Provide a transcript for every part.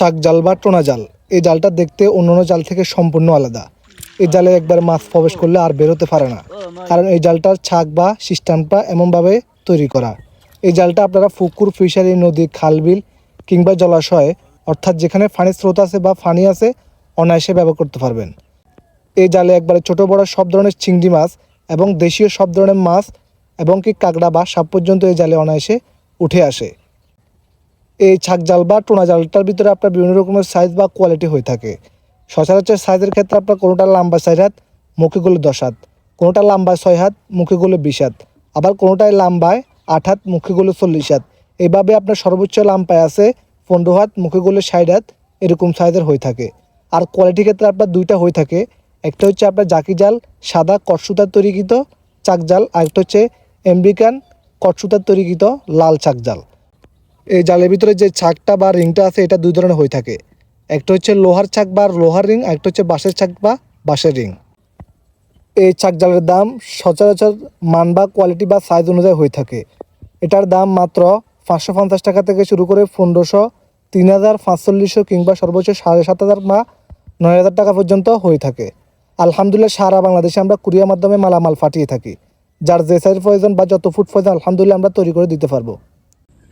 চাক জাল বা টোনা জাল, এই জালটা দেখতে অন্যান্য জাল থেকে সম্পূর্ণ আলাদা। এই জালে একবার মাছ প্রবেশ করলে আর বেরোতে পারে না, কারণ এই জালটার ছাক বা সিস্টেমটা এমনভাবে তৈরি করা। এই জালটা আপনারা পুকুর ফিশারি, নদী, খালবিল কিংবা জলাশয়ে, অর্থাৎ যেখানে পানির স্রোত আছে বা ফানি আছে, অনায়াসে ব্যবহার করতে পারবেন। এই জালে একবারে ছোট, বড় সব ধরনের চিংড়ি মাছ এবং দেশীয় সব ধরনের মাছ এবং কি কাঁকড়া বা সাপ পর্যন্ত এই জালে অনায়াসে উঠে আসে। এই ছাক জাল বা টোনা জালটার ভিতরে আপনার বিভিন্ন রকমের সাইজ বা কোয়ালিটি হয়ে থাকে। সচরাচর সাইজের ক্ষেত্রে আপনার কোনোটা লম্বা চার হাত, মুখে গুলো দশ হাত। কোনোটা লম্বায় ছয় হাত, মুখে গুলো বিশ হাত। আবার কোনোটায় লম্বায় আট হাত, মুখে গুলো চল্লিশ হাত। এইভাবে আপনার সর্বোচ্চ লাম্পায় আছে পনেরো হাত, মুখে গুলো ষাট হাত, এরকম সাইজের হয়ে থাকে। আর কোয়ালিটির ক্ষেত্রে আপনার দুইটা হয়ে থাকে। একটা হচ্ছে আপনার জাকি জাল, সাদা কটসুতার তৈরিকৃত চাক জাল, আর একটা হচ্ছে আমেরিকান কটসুতার তৈরিকৃত লাল চাক জাল। এই জালের ভিতরে যে ছাকটা বা রিংটা আছে, এটা দুই ধরনের হয়ে থাকে। একটা হচ্ছে লোহার ছাক বা লোহার রিং একটা হচ্ছে বাঁশের ছাক বা বাঁশের রিং। এই ছাক জালের দাম সচরাচর মান বা কোয়ালিটি বা সাইজ অনুযায়ী হয়ে থাকে। এটার দাম মাত্র পাঁচশো পঞ্চাশ টাকা থেকে শুরু করে পনেরোশো, তিন হাজার পাঁচচল্লিশশো কিংবা সর্বোচ্চ সাড়ে সাত হাজার বা নয় হাজার টাকা পর্যন্ত হয়ে থাকে। আলহামদুলিল্লাহ, সারা বাংলাদেশে আমরা কুরিয়ার মাধ্যমে মালামাল পাঠিয়ে থাকি। যার যে সাইজ প্রয়োজন বা যত ফুট প্রয়োজন আলহামদুলিল্লাহ আমরা তৈরি করে দিতে পারব।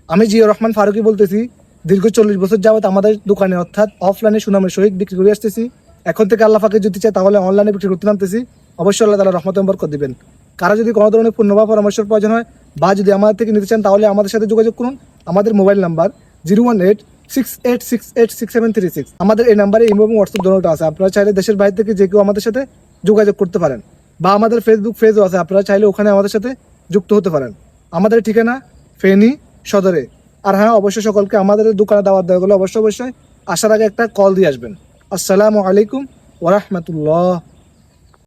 আমি জিয়া রহমান ফারুকি বলতেছি, দীর্ঘ চল্লিশ বছর যাবত আমাদের দোকানে অর্থাৎ অফলাইনে সুনামের সহিত বিক্রি করে আসতেছি। এখন থেকে আল্লাহ ফাঁকে যদি চাই তাহলে অনলাইনে বিক্রি করতে নামতেছি। অবশ্যই আল্লাহ তালা রহমত বরকত দিবেন। কারও যদি কোনো ধরনের পূর্ণ বা পরামর্শের প্রয়োজন হয় বা যদি আমাদের থেকে নিতে চান তাহলে আমাদের সাথে যোগাযোগ করুন। আমাদের mobile number zero one eight six eight six eight six seven three six. আমাদের এই নাম্বারে ইমো এবং হোয়াটসঅ্যাপ দোনোটা আছে। আপনারা চাইলে দেশের বাইরে থেকে যে কেউ আমাদের সাথে যোগাযোগ করতে পারেন। বা আমাদের ফেসবুক পেজও আছে। আপনারা চাইলে ওখানে আমাদের সাথে যুক্ত হতে পারেন। আমাদের ঠিকানা ফেনী সদরে। আর হ্যাঁ অবশ্যই সকলকে আমাদের দোকানে দাওয়াত দেওয়া গেলে অবশ্যই অবশ্যই আসার আগে একটা কল দিয়ে আসবেন। আসসালামু আলাইকুম ওরহমতুল্লাহ